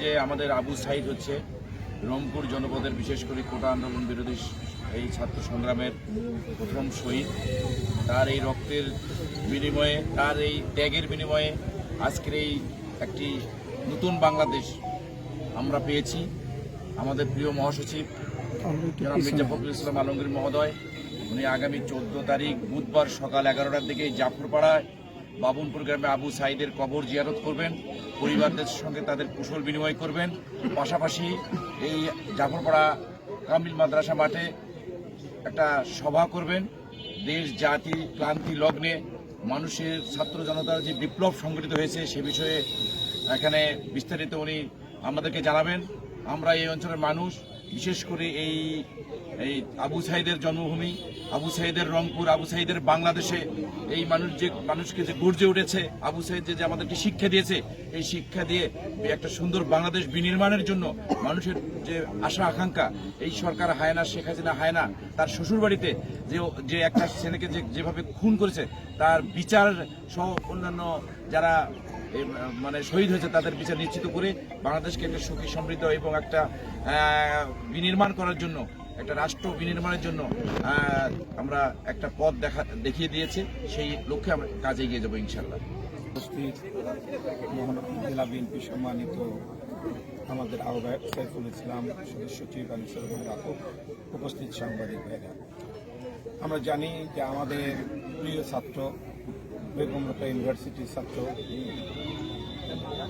যে আমাদের আবু সাইদ হচ্ছে রংপুর জনপদের, বিশেষ করে কোটা আন্দোলন বিরোধী এই ছাত্র সংগ্রামের প্রথম শহীদ। তার এই রক্তের বিনিময়ে, তার এই ত্যাগের বিনিময়ে আজকের এই একটি নতুন বাংলাদেশ আমরা পেয়েছি। আমাদের প্রিয় মহাসচিব মির্জা ফখরুল ইসলাম আলমগীর মহোদয়, উনি আগামী চোদ্দ তারিখ বুধবার সকাল এগারোটার দিকে জাফরপাড়ায় বাবুনপুর গ্রামে আবু সাইদের কবর জিয়ারত করবেন, পরিবারদের সঙ্গে তাদের কুশল বিনিময় করবেন। পাশাপাশি এই জাফরপাড়া কামিল মাদ্রাসা মাঠে একটা সভা করবেন। দেশ, জাতি, ক্লান্তি, লগ্নে মানুষের, ছাত্র জনতার যে বিপ্লব সংগঠিত হয়েছে সে বিষয়ে এখানে বিস্তারিত উনি আমাদেরকে জানাবেন। আমরা এই অঞ্চলের মানুষ, বিশেষ করে এই এই আবু সাইদের জন্মভূমি, আবু সাইদের রংপুর, আবু সাইদের বাংলাদেশে এই মানুষ যে, মানুষকে যে গর্জে উঠেছে, আবু সাইদ যে যে আমাদেরকে শিক্ষা দিয়েছে, এই শিক্ষা দিয়ে একটা সুন্দর বাংলাদেশ বিনির্মাণের জন্য মানুষের যে আশা, আকাঙ্ক্ষা, এই সরকার হায়না শেখ হাসিনা হায়না তার শ্বশুরবাড়িতে যে যে একটা ছেলেকে যে, যেভাবে খুন করেছে, তার বিচার সহ অন্যান্য যারা মানে শহীদ হয়েছে, তাদের বিচার নিশ্চিত করে বাংলাদেশকে একটা সুখী, সমৃদ্ধ এবং একটা বিনির্মাণ করার জন্য একটা রাষ্ট্র বিনির্মাণের জন্য আমরা একটা পথ দেখা, দেখিয়ে দিয়েছি। সেই লক্ষ্যে আমরা কাজে এগিয়ে যাব ইনশাল্লাহ জেলা বিএনপি সম্মানিত আমাদের আহ্বায়ক সাইফুল ইসলাম উপস্থিত সাংবাদিক ভাইরা। আমরা জানি যে আমাদের প্রিয় ছাত্র বেগমরতা ইউনিভার্সিটির ছাত্র,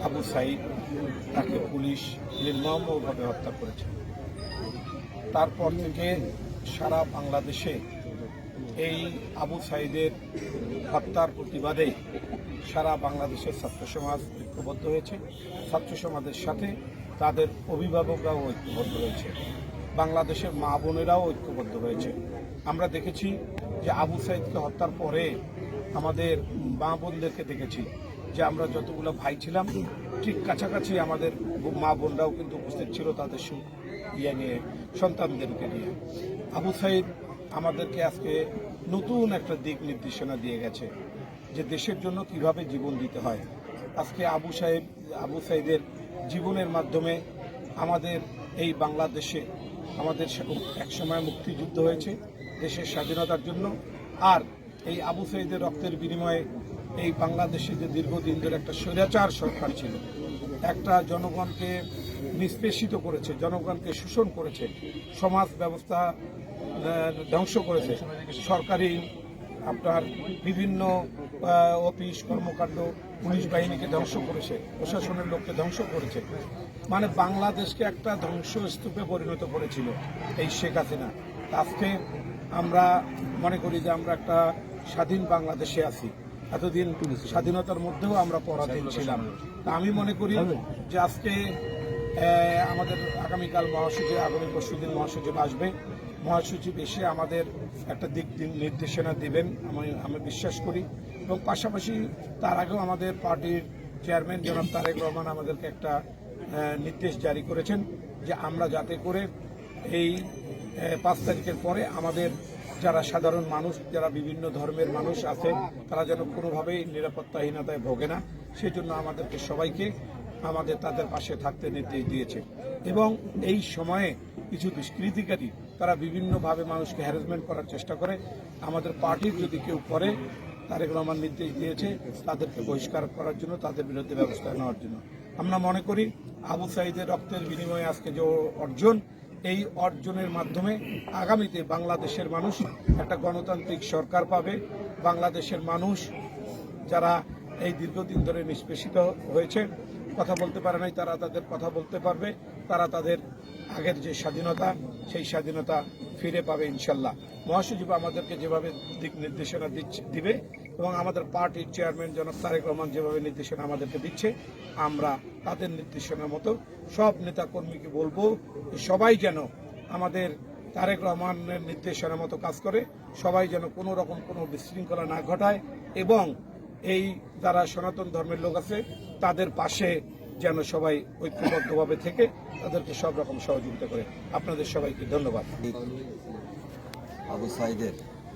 আবু সাইদ, তাকে পুলিশ নির্মমভাবে হত্যা করেছে। তারপর থেকে সারা বাংলাদেশে এই আবু সাইদের হত্যার প্রতিবাদে সারা বাংলাদেশের ছাত্র সমাজ ঐক্যবদ্ধ হয়েছে। ছাত্র সমাজের সাথে তাদের অভিভাবকরাও ঐক্যবদ্ধ হয়েছে। বাংলাদেশের মা বোনেরাও ঐক্যবদ্ধ হয়েছে। আমরা দেখেছি যে আবু সাইদকে হত্যার পরে আমাদের মা বোনদেরকে দেখেছি যে আমরা যতগুলো ভাই ছিলাম, ঠিক কাছাকাছি আমাদের মা বোনরাও কিন্তু উপস্থিত ছিল তাদের ইয়ে নিয়ে সন্তানদেরকে নিয়ে। আবু সাইদ আমাদেরকে আজকে নতুন একটা দিক নির্দেশনা দিয়ে গেছে যে দেশের জন্য কীভাবে জীবন দিতে হয়। আজকে আবু সাহেব আবু সাইদের জীবনের মাধ্যমে আমাদের এই বাংলাদেশে আমাদের এক সময় মুক্তিযুদ্ধ হয়েছে দেশের স্বাধীনতার জন্য। আর এই আবু সাইদের রক্তের বিনিময়ে এই বাংলাদেশে যে দীর্ঘদিন ধরে একটা স্বৈরাচার সরকার ছিল, একটা জনগণকে নিষ্পেষিত করেছে, জনগণকে শোষণ করেছে, সমাজ ব্যবস্থা ধ্বংস করেছে। সরকারি আপনার বিভিন্ন অফিস, কর্মকাণ্ড, পুলিশ বাহিনীকে ধ্বংস করেছে, প্রশাসনের লোককে ধ্বংস করেছে। মানে বাংলাদেশকে একটা ধ্বংসস্তূপে পরিণত করেছিল এই শেখ হাসিনা। আজকে আমরা মনে করি যে আমরা একটা স্বাধীন বাংলাদেশে আছি। এতদিন স্বাধীনতার মধ্যেও আমরা পরাধীন ছিলাম। তা আমি মনে করি যে আজকে আমাদের আগামীকাল মহাসচিব, আগামী পরশুদিন মহাসচিব আসবে। মহাসচিব এসে আমাদের একটা দিক দিন- নির্দেশনা দেবেন, আমি আমি বিশ্বাস করি। এবং পাশাপাশি তার আগেও আমাদের পার্টির চেয়ারম্যান জনাব তারেক রহমান আমাদেরকে একটা নির্দেশ জারি করেছেন যে আমরা যাতে করে এই পাঁচ তারিখের পরে আমাদের যারা সাধারণ মানুষ, যারা বিভিন্ন ধর্মের মানুষ আছে তারা যেন কোনোভাবেই নিরাপত্তাহীনতায় ভোগে না। সেই জন্য আমাদেরকে সবাইকে আমাদের তাদের পাশে থাকতে নির্দেশ দিয়েছে। এবং এই সময়ে কিছু দুষ্কৃতিকারী, তারা বিভিন্নভাবে মানুষকে হ্যারাসমেন্ট করার চেষ্টা করে। আমাদের পার্টির যদি কেউ করে, তারেক রহমান নির্দেশ দিয়েছে, তাদেরকে বহিষ্কার করার জন্য, তাদের বিরুদ্ধে ব্যবস্থা নেওয়ার জন্য। আমরা মনে করি, আবু সাইদের রক্তের বিনিময়ে আজকে যে অর্জন, এই অর্জনের মাধ্যমে আগামীতে বাংলাদেশের মানুষ একটা গণতান্ত্রিক সরকার পাবে। বাংলাদেশের মানুষ যারা এই দীর্ঘদিন ধরে নিষ্পেষিত হয়েছে কথা বলতে পারে নাই, তারা তাদের কথা বলতে পারবে, তারা তাদের আগের যে স্বাধীনতা, সেই স্বাধীনতা ফিরে পাবে ইনশাল্লাহ। মহাসচিব আমাদেরকে যেভাবে দিক নির্দেশনা দিচ্ছে, দিবে এবং আমাদের পার্টির চেয়ারম্যান জনাব তারেক রহমান যেভাবে নির্দেশনা আমাদেরকে দিচ্ছে, আমরা তাদের নির্দেশনার মতো সব নেতাকর্মীকে বলব যে সবাই যেন আমাদের তারেক রহমানের নির্দেশনার মতো কাজ করে, সবাই যেন কোনো রকম কোনো বিশৃঙ্খলা না ঘটায় এবং এই যারা সনাতন ধর্মের লোক আছে, তাদের পাশে যেন সবাই ঐক্যবদ্ধভাবে থেকে তাদেরকে সব রকম সহযোগিতা করে। আপনাদের সবাইকে ধন্যবাদ। আবু সাইদের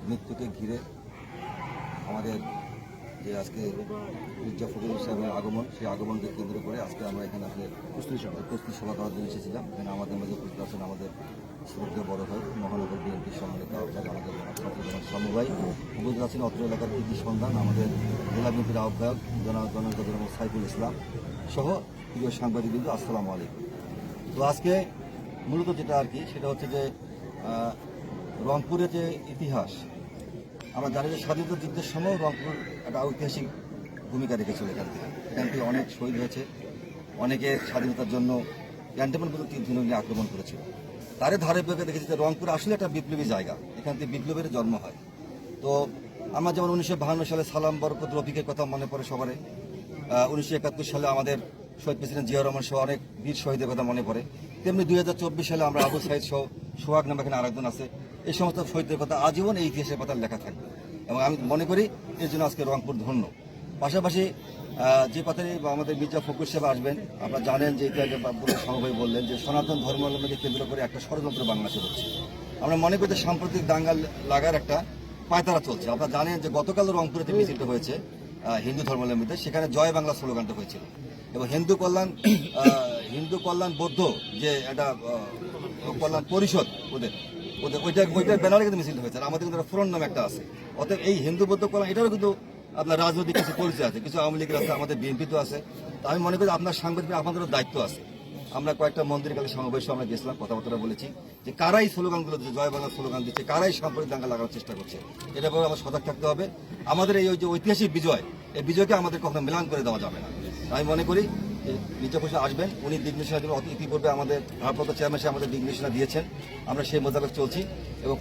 মৃত্যুকে ঘিরে আমাদের যে আজকে মির্জা ফখরুল আগমন, সেই আগমনকে কেন্দ্র করে আজকে আমরা এখানে আসলে প্রস্তুতি সভা করার জন্য এসেছিলাম। এখানে আমাদের মাঝে উপস্থিত আছেন আমাদের শ্রদ্ধেয় বড় হয় মহানগর বিএনপির সম্মানিত আহ্বায়ক, আমাদের সমবাই উপস্থিত আছেন অত্র এলাকার কৃতি সন্ধান, আমাদের জেলা বিএনপির আহ্বায়ক জন জনতা সাইফুল ইসলাম সহ প্রিয় সাংবাদিকবৃন্দ, আসসালামু আলাইকুম। তো আজকে মূলত যেটা আর কি, সেটা হচ্ছে যে রংপুরের যে ইতিহাস, আমরা জানি যে স্বাধীনতা যুদ্ধের সময় রংপুর একটা ঐতিহাসিক ভূমিকা রেখেছিল এখান থেকে। এখান থেকে অনেক শহীদ হয়েছে, অনেকে স্বাধীনতার জন্য ক্যান্টনমেন্ট পর্যন্ত তৃণমূল আক্রমণ করেছিল। তারে ধারে বেগে দেখেছি যে রংপুর আসলে একটা বিপ্লবী জায়গা। এখান থেকে বিপ্লবের জন্ম হয়। তো আমার যেমন উনিশশো বাহান্ন সালে সালাম বরকত রফিকের কথা মনে পড়ে সবারে উনিশশো একাত্তর সালে আমাদের শহীদ প্রেসিডেন্ট জিয়া রহমান সহ অনেক বীর শহীদের কথা মনে পড়ে। তেমনি দুই হাজার চব্বিশ সালে আমরা আবু সাইদ সহ সোহাগ নামে এখানে আরেকজন আছে। এই সমস্ত শহীদদের কথা আজীবন এই ইতিহাসের কথা লেখা থাকবে। এবং আমি মনে করি এর জন্য আজকে রংপুর ধন্য। পাশাপাশি যে কথাটি আমাদের মির্জা ফকুর সাহেব আসবেন, আপনারা জানেন যে ইতিহাসে সমবায় বললেন যে সনাতন ধর্মাবলম্বীকে কেন্দ্র করে একটা ষড়যন্ত্র বাংলাদেশে হচ্ছে। আমরা মনে করি সাম্প্রতিক দাঙ্গাল লাগার একটা পায়তারা চলছে। আপনারা জানেন যে গতকাল রংপুরে যে মিছিলটা হয়েছে হিন্দু ধর্মাবলম্বীদের সেখানে জয় বাংলা স্লোগানটা হয়েছিল। এবং হিন্দু কল্যাণ হিন্দু কল্যাণ বৌদ্ধ যে একটা কল্যাণ পরিষদ ওদের ওদের, ওইটা, ওইটার ব্যানারে কিন্তু মিছিল হয়েছে। আমাদের কিন্তু একটা ফ্রন্ট নাম একটা আছে। অতএব এই হিন্দু বৌদ্ধ কল্যাণ, এটারও কিন্তু আপনার রাজনৈতিক কিছু পরিচয় আছে, কিছু আওয়ামী লীগের আছে, আমাদের বিএনপি তো আছে। আমি মনে করি আপনার সাংবাদিক আপনাদেরও দায়িত্ব আছে। আমরা কয়েকটা মন্দির কালে সমাবেশে আমরা গেছিলাম, কথাবার্তা বলেছি যে কারাই স্লোগানগুলো দিচ্ছে, জয় বাংলা স্লোগান দিচ্ছে, কারাই সাম্প্রতিক দাঙ্গা লাগানোর চেষ্টা করছে। এটা ব্যাপারে আমার সজাগ থাকতে হবে। আমাদের এই যে ঐতিহাসিক বিজয়, এই বিজয়কে আমাদের কখনো মিলান করে দেওয়া যাবে না। আমি মনে করি নিচে বসে আসবেন, উনি দিক নির্দেশনা দেবেন ইতিপূর্বে আমাদের ভারপ্রাপ্ত চেয়ারম্যান আমাদের দিক নির্দেশনা দিয়েছেন। আমরা সেই মোতাবেক চলছি এবং